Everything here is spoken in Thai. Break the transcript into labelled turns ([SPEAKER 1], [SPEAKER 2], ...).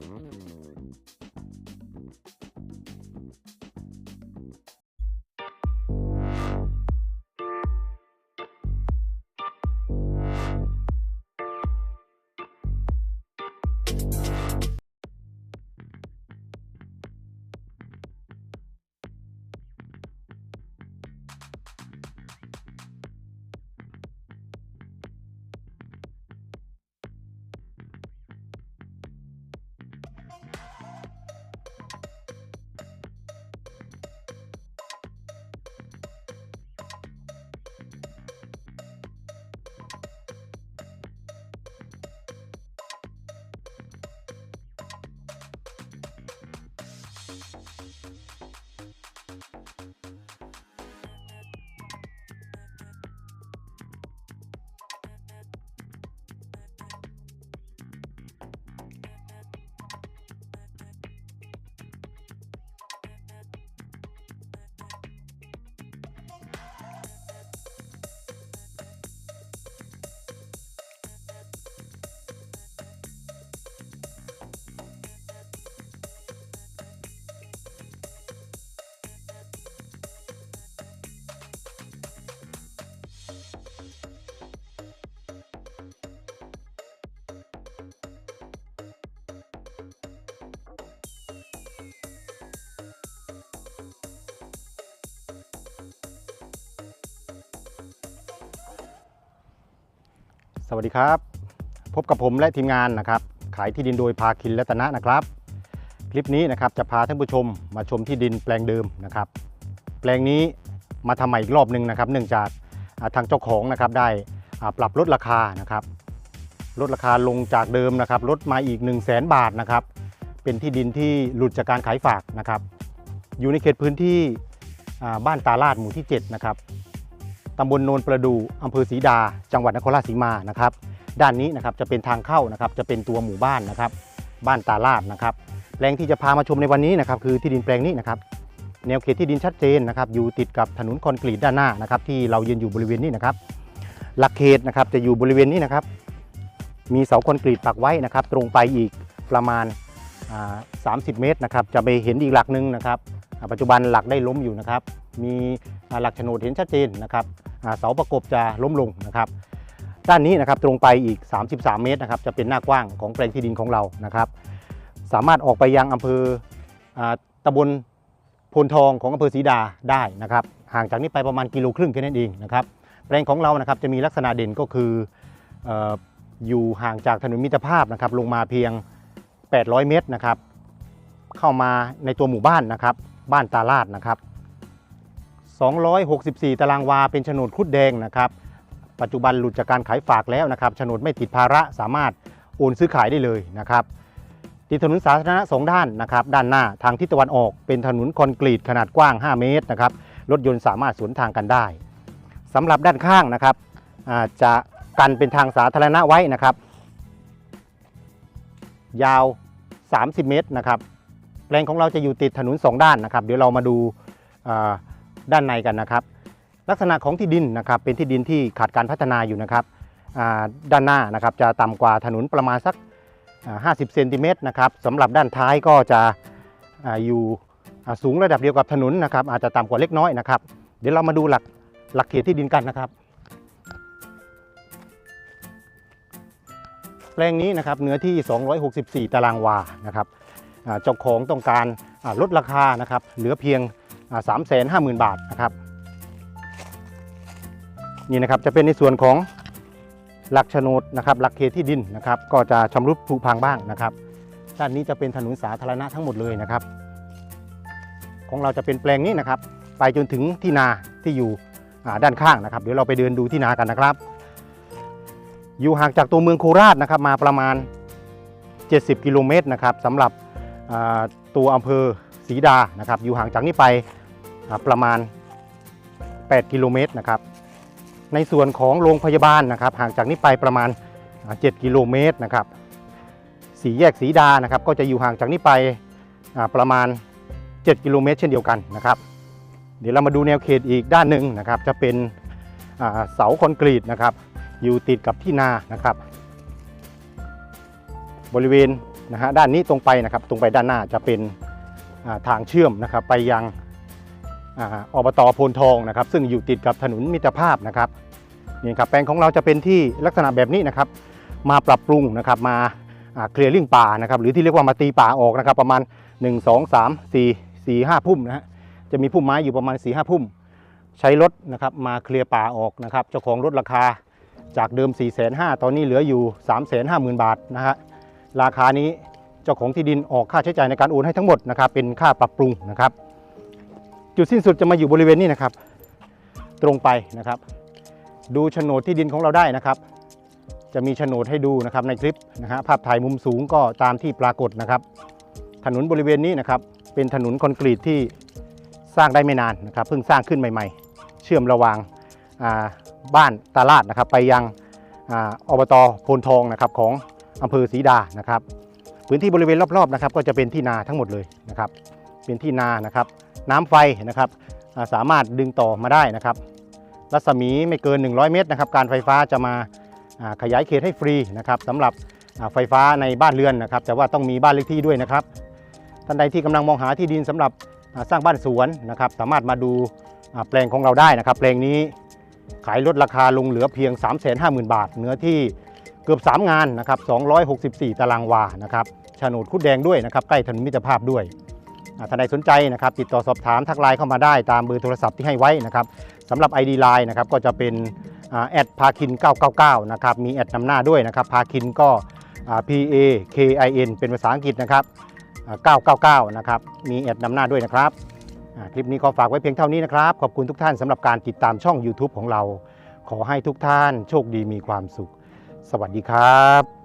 [SPEAKER 1] Mm-hmm. สวัสดีครับ พบกับผมและทีมงานนะครับ ขายที่ดินโดยพาคินและตนะนะครับ คลิปนี้นะครับจะพาท่านผู้ชมมาชมที่ดินแปลงเดิมนะครับ แปลงนี้มาทำใหม่อีกรอบหนึ่งนะครับ เนื่องจากทางเจ้าของนะครับได้ปรับลดราคานะครับ ลดราคาลงจากเดิมนะครับลดมาอีก 1 0 0 0 0แบาทนะครับ เป็นที่ดินที่หลุดจากการขายฝากนะครับ อยู่ในเขตพื้นที่บ้านตาลาดหมู่ที่7นะครับ ตำบลโนนประดูอำเภอศรีดา จังหวัดนครราชสีมานะครับ ด้านนี้นะครับจะเป็นทางเข้านะครับ จะเป็นตัวหมู่บ้านนะครับ บ้านตาลาดนะครับแปลงที่จะพามาชมในวันนี้นะครับ คือที่ดินแปลงนี้นะครับ แนวเขตที่ดินชัดเจนนะครับ อยู่ติดกับถนนคอนกรีตด้านหน้านะครับ ที่เรายืนอยู่บริเวณนี้นะครับ หลักเขตนะครับจะอยู่บริเวณนี้นะครับ มีเสาคอนกรีตปักไว้นะครับ ตรงไปอีกประมาณ 30 เมตรนะครับ จะไปเห็นอีกหลักหนึ่งนะครับ ปัจจุบันหลักได้ล้มอยู่นะครับ มี หลักโฉนดเห็นชัดเจนนะครับเสาประกบจะล้มลงนะครับด้านนี้นะครับตรงไปอีก 33 เมตรนะครับจะเป็นหน้ากว้างของแปลงที่ดินของเรานะครับ สามารถออกไปยังอำเภออตำบลพนทองของอำเภอศรีดาได้นะครับ ห่างจากนี้ไปประมาณกิโลครึ่งแค่นั้นเองนะครับแปลงของเรานะครับจะมีลักษณะเด่นก็คืออออยู่ห่างจากถนนมิตรภาพนะครับลงมาเพียง 800 เมตรนะครับ เข้ามาในตัวหมู่บ้านนะครับ บ้านตาลาดนะครับ 264 ตารางวาเป็นโฉนดครุดแดงนะครับ ปัจจุบันหลุดจากการขายฝากแล้วนะครับโฉนดไม่ติดภาระสามารถโอนซื้อขายได้เลยนะครับติดถนนสาธารณะสองด้านนะครับ ด้านหน้าทางทิศตะวันออกเป็นถนนคอนกรีตขนาดกว้าง 5 เมตรนะครับ รถยนต์สามารถสวนทางกันได้สำหรับด้านข้างนะครับจะกันเป็นทางสาธารณะไว้นะครับ ยาว 30 เมตรนะครับแปลงของเราจะอยู่ติดถนนสองด้านนะครับ เดี๋ยวเรามาดูา ด้านในกันนะครับ ลักษณะของที่ดินนะครับเป็นที่ดินที่ขาดการพัฒนาอยู่นะครับด้านหน้านะครับจะต่ำกว่าถนนประมาณสัก 50 เซนติเมตรนะครับสำหรับด้านท้ายก็จะออยู่สูงระดับเดียวกับถนนนะครับ อาจจะต่ำกว่าเล็กน้อยนะครับ เดี๋ยวเรามาดูหลักหลักเขตที่ดินกันนะครับแปลงนี้นะครับเนื้อที่ 264 ตารางวานะครับเจ้าของต้องการลดราคานะครับ เหลือเพียง สามแสนห้าหมื่นบาทนะครับ นี่นะครับจะเป็นในส่วนของหลักโฉนดนะครับหลักเขตที่ดินนะครับ ก็จะชำรุดผุพังบ้างนะครับด้านนี้จะเป็นถนนสาธารณะทั้งหมดเลยนะครับ ของเราจะเป็นแปลงนี้นะครับ ไปจนถึงที่นาที่อยู่อ่าด้านข้างนะครับ เดี๋ยวเราไปเดินดูที่นากันนะครับ อยู่ห่างจากตัวเมืองโคราชนะครับ มาประมาณ 70 กิโลเมตรนะครับสำหรับอ่าตัวอำเภอศรีดานะครับ อยู่ห่างจากนี้ไป ประมาณ 8 กิโลเมตรนะครับในส่วนของโรงพยาบาลนะครับห่างจากนี้ไปประมาณ 7 กิโลเมตรนะครับสีแยกสีดานะครับก็จะอยู่ห่างจากนี้ไปประมาณ 7 กิโลเมตร เช่นเดียวกันนะครับ เดี๋ยวเรามาดูแนวเขตอีกด้านหนึ่งนะครับ จะเป็นเสาคอนกรีตนะครับ อยู่ติดกับที่นานะครับ บริเวณนะฮะด้านนี้ตรงไปนะครับ ตรงไปด้านหน้าจะเป็นทางเชื่อมนะครับ ไปยัง อบตโพนทองนะครับ ซึ่งอยู่ติดกับถนนมิตรภาพนะครับนี่ครับแปลงของเราจะเป็นที่ลักษณะแบบนี้นะครับ มาปรับปรุงนะครับมาเคลียร์ลิ่งป่านะครับหรือที่เรียกว่ามาตีป่าออกนะครับ ประมาณ 1 2 3 4 4 5พุ่มนะฮะจะมีพุ่มไม้อยู่ประมาณ 4 5พุ่ม ใช้รถนะครับมาเคลียร์ป่าออกนะครับเจ้าของรถราคาจากเดิม 4 5 0 0 0ตอนนี้เหลืออยู่ 3 5 0 0 0 0 บาทนะฮะราคานี้เจ้าของที่ดินออกค่าใช้จ่ายในการโอนให้ทั้งหมดนะครับเป็นค่าปรับปรุงนะครับ จุดสิ้นสุดจะมาอยู่บริเวณนี้นะครับ ตรงไปนะครับ ดูโฉนดที่ดินของเราได้นะครับ จะมีโฉนดให้ดูนะครับในคลิปนะฮะภาพถ่ายมุมสูงก็ตามที่ปรากฏนะครับ ถนนบริเวณนี้นะครับ เป็นถนนคอนกรีตที่สร้างได้ไม่นานนะครับ เพิ่งสร้างขึ้นใหม่ ๆ เชื่อมระหว่างาบ้านตลาดนะครับ ไปยังออบตโพนทองนะครับของอำเภอศรีดานะครับ พื้นที่บริเวณรอบๆนะครับ ก็จะเป็นที่นาทั้งหมดเลยนะครับ เป็นที่นานะครับ น้ำไฟนะครับสามารถดึงต่อมาได้นะครับ รัศมีไม่เกิน 100 เมตรนะครับ การไฟฟ้าจะมาขยายเขตให้ฟรีนะครับสำหรับไฟฟ้าในบ้านเรือนนะครับ แต่ว่าต้องมีบ้านเลขที่ด้วยนะครับท่านใดที่กำลังมองหาที่ดินสำหรับสร้างบ้านสวนนะครับ สามารถมาดูแปลงของเราได้นะครับ แปลงนี้ขายลดราคาลงเหลือเพียง 350,000 บาท เนื้อที่เกือบ 3 งานนะครับ264 ตารางวานะครับโฉนดคุดแดงด้วยนะครับ ใกล้ถนนมิตรภาพด้วย ท่านใดสนใจนะครับติดต่อสอบถามทักไลน์เข้ามาได้ตามเบอร์โทรศัพท์ที่ให้ไว้นะครับสำหรับ ID Line นะครับก็จะเป็นแอดพาคิน 999 นะครับมีแอดนำหน้าด้วยนะครับพาคินก็ P A K I N เป็นภาษาอังกฤษนะครับ 999 นะครับมีแอดนำหน้าด้วยนะครับคลิปนี้ขอฝากไว้เพียงเท่านี้นะครับ ขอบคุณทุกท่านสำหรับการติดตามช่อง YouTube ของเรา ขอให้ทุกท่านโชคดีมีความสุข สวัสดีครับ